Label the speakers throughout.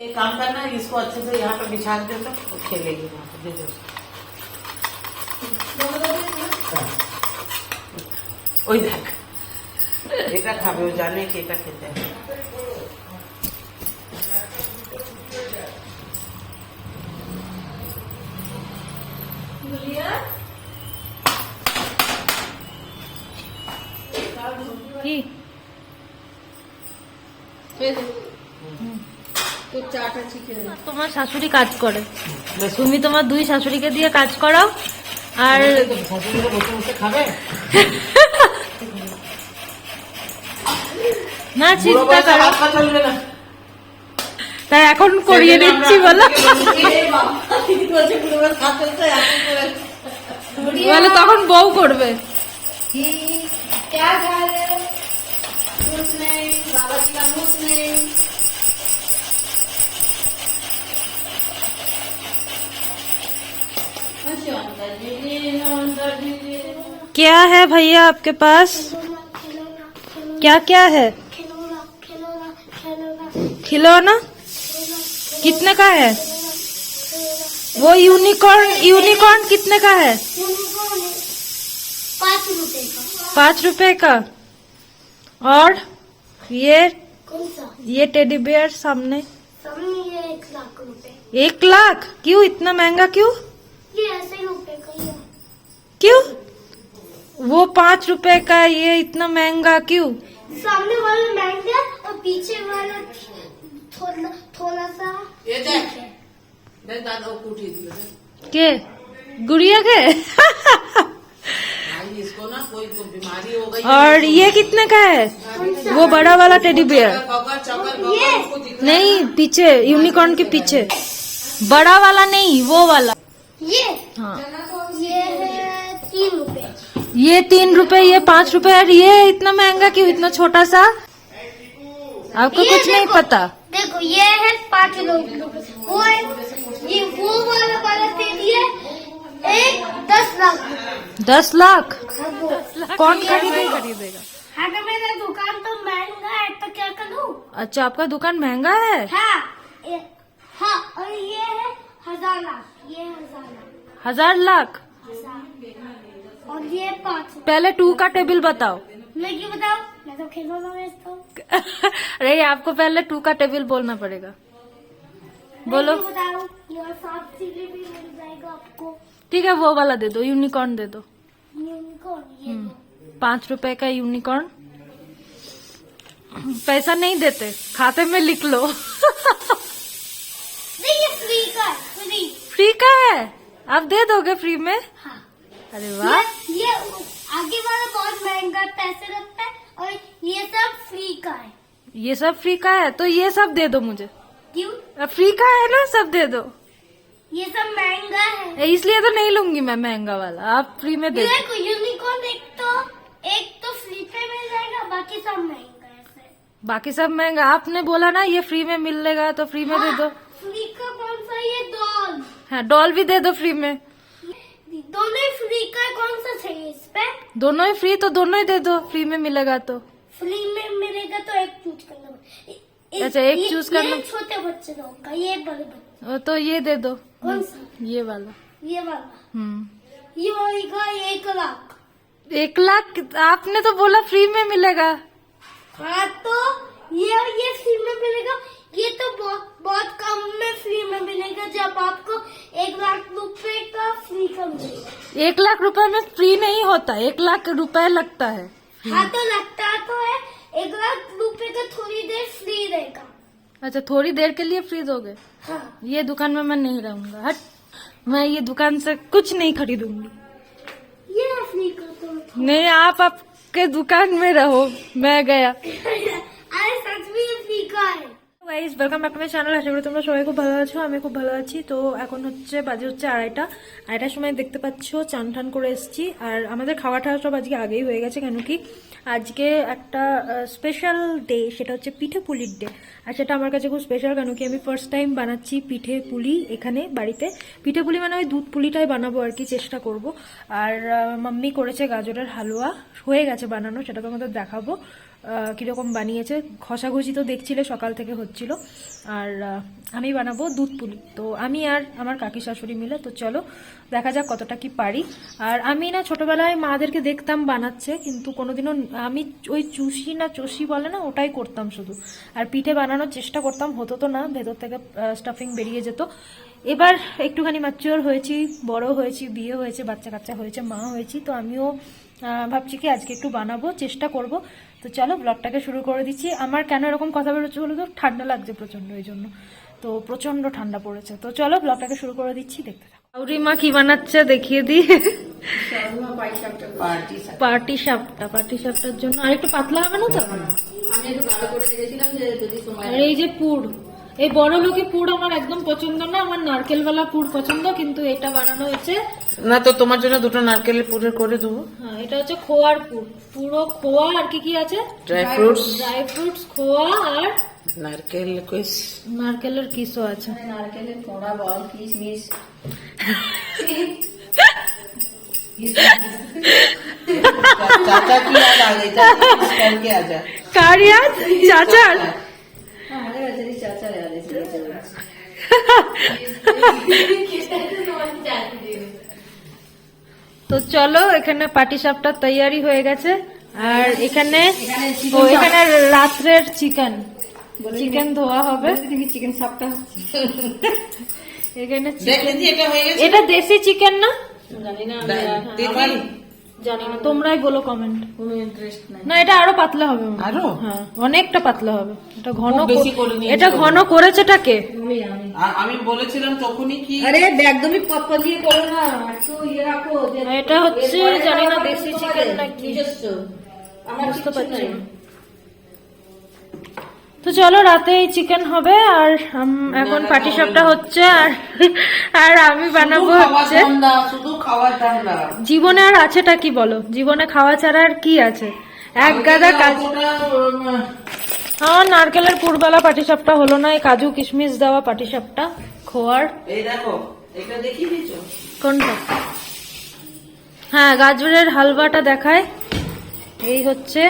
Speaker 1: एक काम करना इसको अच्छे से यहाँ पर बिछा दे तो खेलेगी वहाँ पर दे दो हाँ। एक खावे वो जाने के एक खेते हैं। की?
Speaker 2: फिर? हम्म। তোমার শাশুড়ি কাজ করে
Speaker 1: বেশ,
Speaker 2: তুমি তোমার দুই শাশুড়িকে দিয়ে কাজ করাও আর
Speaker 1: শাশুড়িরা বসে বসে খাবে
Speaker 2: না
Speaker 1: বুড়ো
Speaker 2: চিন্তা
Speaker 1: বয়সে
Speaker 2: করো
Speaker 1: হাত পা চলবে না
Speaker 2: তাই এখন করিয়ে
Speaker 1: সেদিন
Speaker 2: দিচ্ছি
Speaker 1: আমরা-
Speaker 2: বলো
Speaker 1: হাত চলছে, এখন করে।
Speaker 2: বলে তখন বউ করবে
Speaker 3: क्या खा रहे हो कुछ नहीं बाबा जी का कुछ नहीं
Speaker 2: क्या है भैया आपके पास? क्या क्या है?
Speaker 3: खिलौना?
Speaker 2: कितने का है? वो यूनिकॉर्न यूनिकॉर्न कितने का है?
Speaker 3: पाँच रुपए का।
Speaker 2: पाँच रुपए का और ये ये टेडी बियर सामने?
Speaker 3: सामने ये एक लाख रुपए।
Speaker 2: एक लाख? क्यों इतना महँगा क्यों?
Speaker 3: ये ऐसे रुपए का ही है
Speaker 2: क्यों? वो पाँच रुपए का ये इतना महँगा क्यों?
Speaker 3: सामने वाला महँगा और पीछे वाला थोड़ा थोड़ा सा
Speaker 1: ये देख। देख दादा
Speaker 2: के? गुड़िया के?
Speaker 1: भाई इसको ना कोई तो बीमारी हो गई
Speaker 2: और ये कितने का है? वो बड़ा वाला टेडी बियर नहीं पीछे यूनिकॉर्न के पीछे। बड़ा वाला नहीं वो वाला।
Speaker 3: ये
Speaker 2: हाँ।
Speaker 3: ये है? तीन रुपए।
Speaker 2: ये तीन रुपए ये पाँच रुपए और ये इतना महँगा क्यों इतना छोटा सा? आपको कुछ नहीं पता।
Speaker 3: देखो ये है पाँच रुपए। वो है ये वो वाला वाला दे दिए एक दस लाख।
Speaker 2: दस लाख?
Speaker 3: हाँ,
Speaker 2: कौन खरीदेगा? खरीदेगा।
Speaker 3: अगर मेरा दुकान तो महँगा है तो क्या करूँ?
Speaker 2: अच्छा आपका दुकान महँगा है?
Speaker 3: हाँ ये, हाँ और ये है हज़ार लाख। हज़ार लाख। और ये पाँच।
Speaker 2: पहले टू का टेबल बताओ।
Speaker 3: मैं क्यों बताओ मैं तो खिलौना बेचता हूँ
Speaker 2: अरे आपको पहले टू का टेबल बोलना पड़ेगा। बोलो। ठीक है वो वाला दे दो यूनिकॉर्न दे दो। हम्म, पाँच रुपए का यूनिकॉर्न पैसा नहीं देते खाते में लिख लो।
Speaker 3: नहीं ये फ्री का फ्री
Speaker 2: फ्री का है? आप दे दोगे फ्री में?
Speaker 3: हाँ।
Speaker 2: अरे वाह।
Speaker 3: ये, ये आगे वाला बहुत महँगा पैसे लगता है और ये सब फ्री का है।
Speaker 2: ये सब फ्री का है? तो ये सब दे दो मुझे।
Speaker 3: क्यों?
Speaker 2: फ्री का है ना सब दे दो।
Speaker 3: ये सब महँगा है।
Speaker 2: इसलिए तो नहीं लूँगी मैं महँगा वाला। आप फ्री में दे
Speaker 3: यूनिकॉर्न एक तो एक तो फ्री पे मिल जाएगा बाकी सब महँगा है
Speaker 2: बाकी सब महँगा। आपने बोला ना ये फ्री में मिलेगा तो फ्री में दे दो।
Speaker 3: फ्री का कौन सा? ये डॉल
Speaker 2: हाँ डॉल भी दे दो फ्री में।
Speaker 3: दोनों ही फ्री का है, कौन सा चाहिए इस पे?
Speaker 2: दोनों ही फ्री तो दोनों ही दे दो फ्री में मिलेगा तो।
Speaker 3: फ्री में मिलेगा तो एक चूज़ करना।
Speaker 2: अच्छा, एक चूज़ करना-
Speaker 3: छोटे बच्चे लोग का ये बड़े बच्चे।
Speaker 2: तो ये दे दो।
Speaker 3: कौन सा?
Speaker 2: ये वाला।
Speaker 3: ये वाला।
Speaker 2: हम्म।
Speaker 3: ये होगा एक लाख।
Speaker 2: एक लाख? आपने तो बोला फ्री में मिलेगा।
Speaker 3: हाँ तो ये और ये फ्री में मिलेगा। ये तो बहुत बहुत कम में फ्री में मिलेगा जब आपको एक लाख रुपए का फ्री का मिलेगा।
Speaker 2: एक लाख रुपए में फ्री नहीं होता एक लाख रुपए लगता है।
Speaker 3: हाँ तो लगता तो है। एक लाख रुपए का थोड़ी देर फ्री रहेगा।
Speaker 2: अच्छा थोड़ी देर के लिए फ्री दोगे?
Speaker 3: हाँ।
Speaker 2: ये दुकान में मैं नहीं रहूँगा। हट मैं ये दुकान से कुछ नहीं खरीदूँगी।
Speaker 3: ये फ्री का तो
Speaker 2: नहीं आप आपके दुकान में रहो। मैं गया। Guys welcome back to my channel আশা করি তোমরা সবাই খুব ভালো আছো আমি খুব ভালো আছি। তো এখন হচ্ছে, বাজে হচ্ছে আড়াইটা। আড়াইটার সময় দেখতে পাচ্ছো, চান ঠান করে এসেছি। আর আমাদের খাওয়া ঠাওয়া সব আজকে আগেই হয়ে গেছে, কেন কি? আজকে একটা স্পেশাল ডে সেটা হচ্ছে পিঠে পুলির ডে আর সেটা আমার কাছে খুব স্পেশাল কেন কি আমি ফার্স্ট টাইম বানাচ্ছি পিঠে পুলি এখানে, বাড়িতে। পিঠে পুলি মানে ওই দুধ পুলিটাই বানাবো আর কি, চেষ্টা করব। আর মাম্মি করেছে গাজরের হালুয়া। হয়ে গেছে বানানো সেটা তোমাদের দেখাবো। কীরকম বানিয়েছে? ঘষাঘষি তো দেখছিলে, সকাল থেকে হচ্ছিল। আর আমি বানাবো দুধ পুলি। তো আমি আর আমার কাকি শাশুড়ি মিলে, তো চলো, দেখা যাক কতটা কি পারি। আর আমি না ছোটবেলায় মাদেরকে দেখতাম বানাচ্ছে, কিন্তু কোনোদিনও আমি ওই চুষি না চষি বলে না, ওটাই করতাম শুধু। আর পিঠে বানানোর চেষ্টা করতাম, হতো তো না, ভেতর থেকে স্টাফিং বেরিয়ে যেত। এবার একটুখানি ম্যাচিওর হয়েছি বড় হয়েছি, বিয়ে হয়েছে বাচ্চা কাচ্চা হয়েছে, মা হয়েছি, তো আমিও ভাবছি কি আজকে একটু বানাবো, চেষ্টা করব। তো চলো ব্লগটাকে শুরু করে দিচ্ছি। আমার কেন এরকম কথা বেরোচ্ছে বলো তো? ঠান্ডা লাগছে প্রচণ্ড এই জন্য। তো প্রচণ্ড ঠান্ডা পড়েছে। তো চলো ব্লগটাকে শুরু করে দিচ্ছি দেখতে থাকো। আউরি মা কি বানাচ্ছে দেখিয়ে দি।
Speaker 1: পার্টি
Speaker 2: পার্টি সাপটা পার্টি সাপটার জন্য। আর একটু পাতলা হবে না তো? আর এই যে পুর। এই বড় লোকি পুর আমার একদম পছন্দ না আমার নারকেলওয়ালা পুর পছন্দ কিন্তু এটা বানানো হয়েছে
Speaker 1: না তো তোমার জন্য দুটো নারকেলের পুরের করে দেবো।
Speaker 2: হ্যাঁ এটা হচ্ছে খোয়ার পুর। পুরো খোয়া আর কি কি আছে?
Speaker 1: ড্রাই ফ্রুটস
Speaker 2: ড্রাই ফ্রুটস খোয়া আর
Speaker 1: নারকেল কিস
Speaker 2: নারকেলের কিসও আছে।
Speaker 4: নারকেলের পোড়া বল
Speaker 1: কিসমিস চাচা কি আর আগে চাচা
Speaker 2: কার
Speaker 4: কারিয়া চাচা হ্যাঁ।
Speaker 2: তো চলো এখানে পাটি সাপটা তৈয়ারি হয়ে গেছে। আর এখানে ও এখানে রাত্রের চিকেন। চিকেন ধোয়া হবে।
Speaker 4: চিকেন সাপটা
Speaker 2: এখানে
Speaker 1: এটা
Speaker 2: দেশি চিকেন না?
Speaker 4: জানি না
Speaker 2: জানি না তোমরাই বলো কমেন্ট
Speaker 4: কোনো ইন্টারেস্ট নাই।
Speaker 2: না এটা আরও পাতলা হবে আরও? হ্যাঁ অনেকটা পাতলা হবে। এটা ঘন
Speaker 1: বেশি
Speaker 2: করে এটা ঘন করেছেটা কে?
Speaker 4: আমি
Speaker 1: আর আমি বলেছিলাম তখনই কি
Speaker 4: আরে একদমই পতলিয়ে করো না। একটু ইয়ে রাখো যে
Speaker 2: এটা হচ্ছে জানি না দেশি চিকেন নাকি
Speaker 4: নিজস্ব। আমার
Speaker 2: বুঝতে পারছি
Speaker 4: পারছি।
Speaker 2: না। তো চলো রাতে এই চিকেন হবে আর এখন পাটি
Speaker 1: হবে
Speaker 2: হচ্ছে আর আর আমি বানাবো হচ্ছে জীবনে আর আছেটা কি বলো? জীবনে খাওয়া ছাড়া আর কি আছে? এক গাদা কাজ আমার নারকেলের পুরবেলা পাটিসাপটা হলো না এই কাজু কিশমিশ দেওয়া পাটিসাপটা খোয়ার।
Speaker 1: এই দেখো এটা দেখিয়ে
Speaker 2: কোনটা? হ্যাঁ গাজরের হালুয়াটা দেখায়। এই হচ্ছে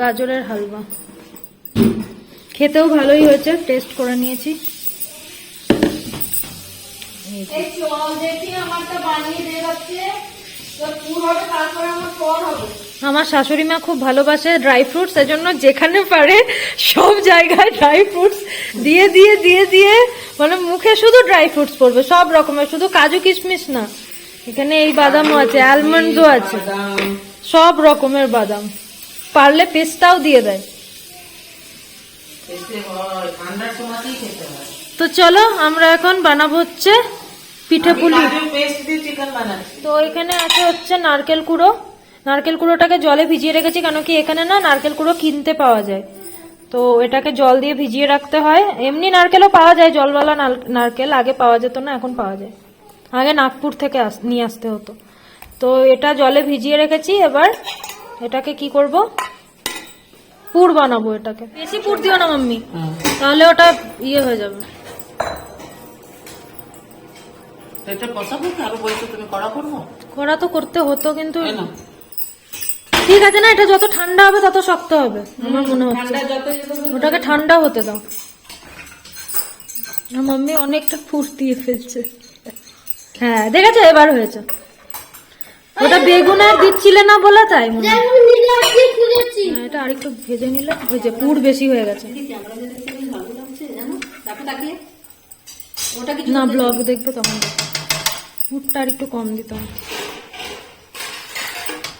Speaker 2: গাজরের হালুয়া খেতেও ভালোই হয়েছে টেস্ট করে নিয়েছি।
Speaker 4: আমার
Speaker 2: শাশুড়ি মা খুব ভালোবাসে ড্রাই ফ্রুটস এজন্য যেখানে পারে সব জায়গায় ড্রাই ফ্রুটস দিয়ে দিয়ে দিয়ে দিয়ে মানে মুখে শুধু ড্রাই ফ্রুটস পড়বে সব রকমের শুধু কাজু কিশমিশ না। এখানে এই বাদামও আছে অ্যালমন্ডও আছে। সব রকমের বাদাম। পারলে পেস্তাও দিয়ে দেয়
Speaker 1: খেতে হয় ঠান্ডার সময়তেই খেতে হয়
Speaker 2: তো চলো আমরা এখন বানাবো হচ্ছে পিঠে পুলি। তো এখানে আছে হচ্ছে নারকেল কুড়ো। নারকেল কুড়োটাকে জলে ভিজিয়ে রেখেছি কেন কি এখানে না নারকেল কুড়ো কিনতে পাওয়া যায়। তো এটাকে জল দিয়ে ভিজিয়ে রাখতে হয়। এমনি নারকেলও পাওয়া যায় জলওয়ালা নারকেল আগে পাওয়া যেত না এখন পাওয়া যায়। আগে নাগপুর থেকে নিয়ে আসতে হতো। তো এটা জলে ভিজিয়ে রেখেছি এবার এটাকে কি করব? পুর বানাবো এটাকে। বেশি পুর দিও না মাম্মি। তাহলে ওটা ইয়ে হয়ে যাবে।
Speaker 1: কড়া
Speaker 2: করা তো করতে হতো কিন্তু ঠিক আছে না এটা যত ঠান্ডা হবে তত শক্ত হবে আমার মনে হচ্ছে। ওটাকে ঠান্ডা হতে দাও। মাম্মি অনেকটা ফুট দিয়ে ফেলছে। হ্যাঁ দেখেছ? এবার হয়েছে। ওটা বেগুন আর দিচ্ছিলে না বলা তাই মনে এটা আরেকটু ভেজে নিলে ভেজে পুর বেশি হয়ে গেছে। না ব্লগ দেখবে তখন। পুরটা আর একটু কম দিতাম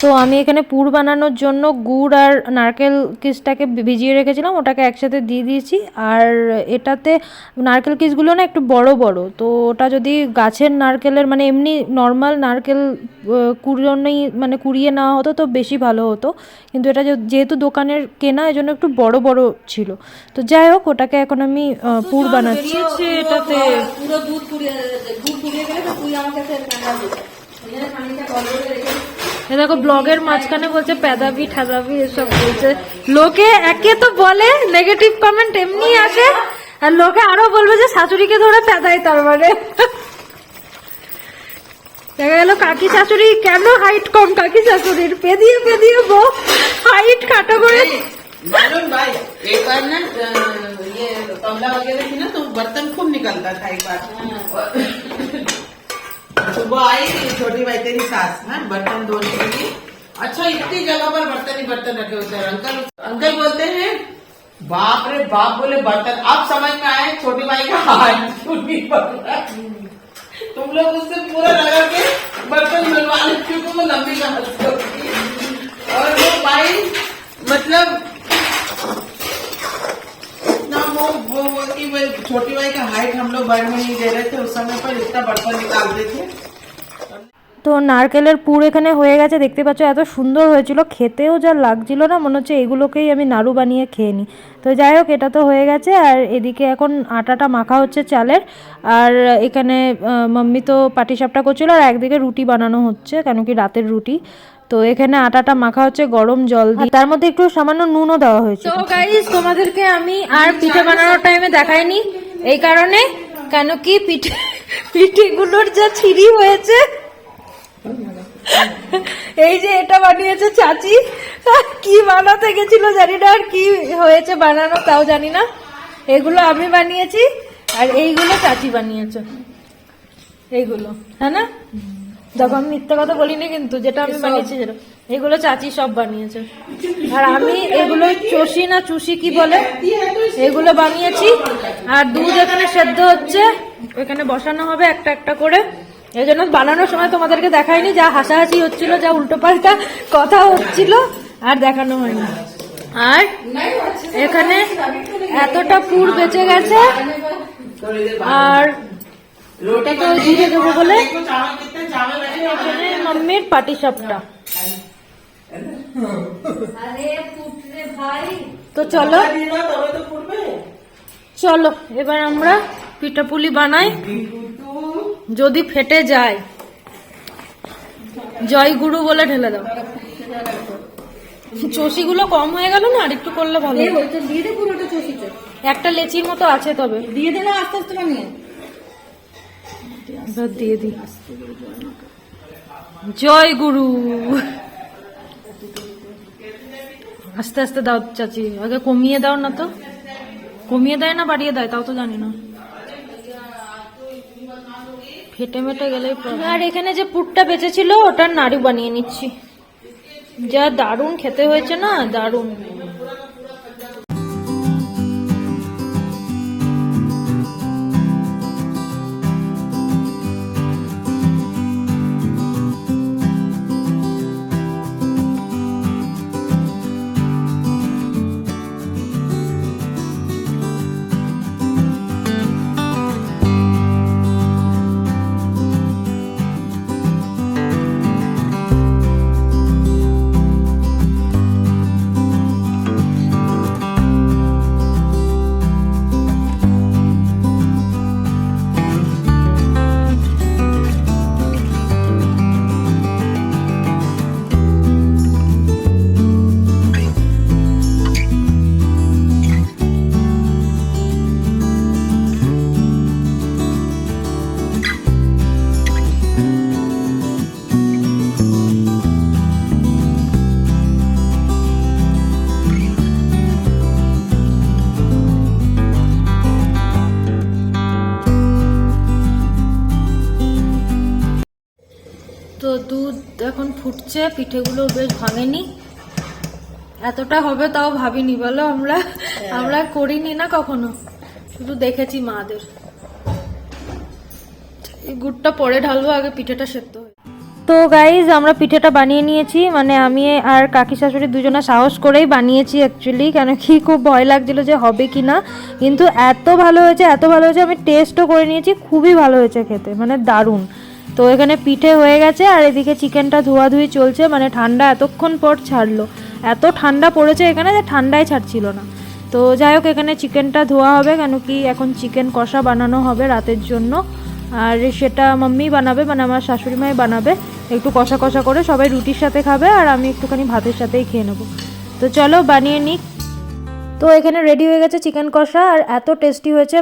Speaker 2: তো আমি এখানে পুর বানানোর জন্য গুড় আর নারকেল কিসটাকে ভিজিয়ে রেখেছিলাম ওটাকে একসাথে দিয়ে দিয়েছি আর এটাতে নারকেল কিসগুলো না একটু বড় বড় তো ওটা যদি গাছের নারকেলের মানে এমনি নর্মাল নারকেল কুড়োনোই মানে কুড়িয়ে নেওয়া হতো তো বেশি ভালো হতো কিন্তু এটা যেহেতু দোকানের কেনা এই জন্য একটু বড় বড় ছিল তো যাই হোক ওটাকে এখন আমি পুর বানাচ্ছি এটাতে
Speaker 4: পুরো দুধ পুড়িয়ে দুধ পুড়িয়ে গেলে তো তুই আমার
Speaker 2: এ দেখো ব্লগের মাঝখানে বলছে পেদাবি ঠাদাবি এসব বলছে লোকে একে তো বলে নেগেটিভ কমেন্ট এমনি আসে আর লোকে আরো বলবে যে শাশুড়িকে ধরে পেদায় তার মানে দেখা গেল কাকি শাশুড়ি কেন হাইট কম কাকি শাশুড়ির পেদিয়ে পেদিয়ে বউ হাইট খাটো করে
Speaker 1: मालूम भाई एक बार ना अ, ये कमला वगैरह थी ना तो बर्तन खूब निकलता था एक बार सुबह आई छोटी भाई तेरी सास, है, बर्तन धोने के लिए। अच्छा इतनी जगह पर बर्तन ही बर्तन रखे होते हैं, अंकल। अंकल बोलते हैं, बाप रे बाप, बोले बर्तन। अब समझ में आए, छोटी भाई का हाथ क्यों तुम लोग उससे पूरा लगा के बर्तन बनवा लेते क्योंकि लोग बढ़ने नहीं दे रहे थे उस समय पर इतना बर्तन निकालते थे
Speaker 2: তো নারকেলের পুর এখানে হয়ে গেছে দেখতে পাচ্ছ এত সুন্দর হয়েছিল খেতেও যা লাগছিল না মনে হচ্ছে এগুলোকেই আমি নাড়ু বানিয়ে খেয়ে নিই তো যাই হোক এটা তো হয়ে গেছে আর এদিকে এখন আটাটা মাখা হচ্ছে চালের আর এখানে আহ, মাম্মি তো পাটিসাপটা করছিল আর একদিকে রুটি বানানো হচ্ছে কেন কি রাতের রুটি তো এখানে আটাটা মাখা হচ্ছে গরম জল দিয়ে তার মধ্যে একটু সামান্য নুনও দেওয়া হয়েছে তো গাইস তোমাদেরকে আমি আর পিঠে বানানোর টাইমে দেখাইনি এই কারণে কেন কি পিঠে, পিঠেগুলোর যা ছিঁড়ি হয়েছে? এই যে এটা বানিয়েছে চাচি। কি বানাতে গেছিল জানি না, আর কি হয়েছে বানানো তাও জানি না। এগুলো আমি বানিয়েছি, আর এইগুলো চাচি বানিয়েছে। এইগুলো হ্যাঁ না? দেখো আমি মিথ্যে কথা বলিনি কিন্তু যেটা আমি বানিয়েছি যেটা। এগুলো চাচি সব বানিয়েছে। আর আমি এগুলো চষি না চুষি কি বলে? এগুলো বানিয়েছি। আর দুধ এখানে সেদ্ধ হচ্ছে। এখানে বসানো হবে একটা একটা করে। এই জন্য বানানোর সময় তোমাদেরকে দেখাইনি যা হাসাহাসি হচ্ছিল যা উল্টোপাল্টা কথা হচ্ছিল আর দেখানো হয়নি। আর এখানে এতটা পুর বেঁচে গেছে। আর রোটি তো দিয়ে বলে? মম্মির পাটি সাপটা। তো চলো। চলো এবার আমরা পিঠাপুলি বানাই। যদি ফেটে যায় জয় গুরু বলে ঢেলে দাও। চষি গুলো কম হয়ে গেল না আর একটু করলে ভালো একটা লেচির মতো আছে তবে।
Speaker 4: দিয়ে দে না আস্তে আস্তে বানিয়ে।
Speaker 2: এবার দিয়ে দিই। জয় গুরু। আস্তে আস্তে দাও চাচি, আগে কমিয়ে দাও না তো। কমিয়ে দেয় না, বাড়িয়ে দেয়, তাও তো জানি না। ফেটে মেটে problem। আর এখানে যে পুরটা বেঁচেছিল, ওটার নাড়ু বানিয়ে নিচ্ছি। যা দারুণ খেতে হয়েছে না, দারুণ। এখন ফুটছে, পিঠেগুলো বেশ ভাঙেনি। এতটা হবে তাও ভাবিনি, বলো আমরা আমরা করিনি না কখনো? শুধু দেখেছি মাদের। গুড়টা পরে ঢালবো, আগে পিঠেটা সেদ্ধ তো গাইজ আমরা পিঠেটা বানিয়ে নিয়েছি মানে আমি আর কাকি শাশুড়ি দুজনে সাহস করেই বানিয়েছি অ্যাকচুয়ালি কেন কি খুব ভয় লাগছিল যে হবে কি না। কিন্তু এত ভালো হয়েছে, এত ভালো হয়েছে, আমি টেস্টও করে নিয়েছি, খুবই ভালো হয়েছে খেতে মানে দারুণ। তো এখানে পিঠে হয়ে গেছে আর এদিকে চিকেনটা ধোয়াধুয়ি চলছে মানে ঠান্ডা এতক্ষণ পর ছাড়লো। এত ঠান্ডা পড়েছে এখানে যে ঠান্ডায় ছাড়ছিল না। তো যাই হোক, এখানে চিকেনটা ধোয়া হবে কেন কি এখন চিকেন কষা বানানো হবে রাতের জন্য। আর সেটা মাম্মি বানাবে মানে আমার শাশুড়ি মাই বানাবে। একটু কষা কষা করে সবাই রুটির সাথে খাবে আর আমি একটুখানি ভাতের সাথেই খেয়ে নেব। তো চলো বানিয়ে নিই। তো এখানে রেডি হয়ে গেছে চিকেন কষা আর এত টেস্টি হয়েছে।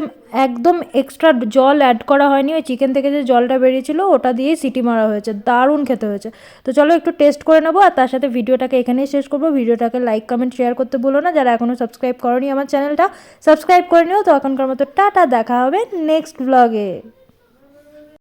Speaker 2: একদম এক্সট্রা জল অ্যাড করা হয়নি। ওই চিকেন থেকে যে জলটা বেরিয়েছিল, ওটা দিয়েই সিটি মারা হয়েছে। দারুণ খেতে হয়েছে। তো চলো একটু টেস্ট করে নেব আর তার সাথে ভিডিওটাকে এখানেই শেষ করব। ভিডিওটাকে লাইক কমেন্ট শেয়ার করতে বলো না। যারা এখনও সাবস্ক্রাইব করনি আমার চ্যানেলটা সাবস্ক্রাইব করে নিও। তো এখনকার মতো টাটা, দেখা হবে নেক্সট ব্লগে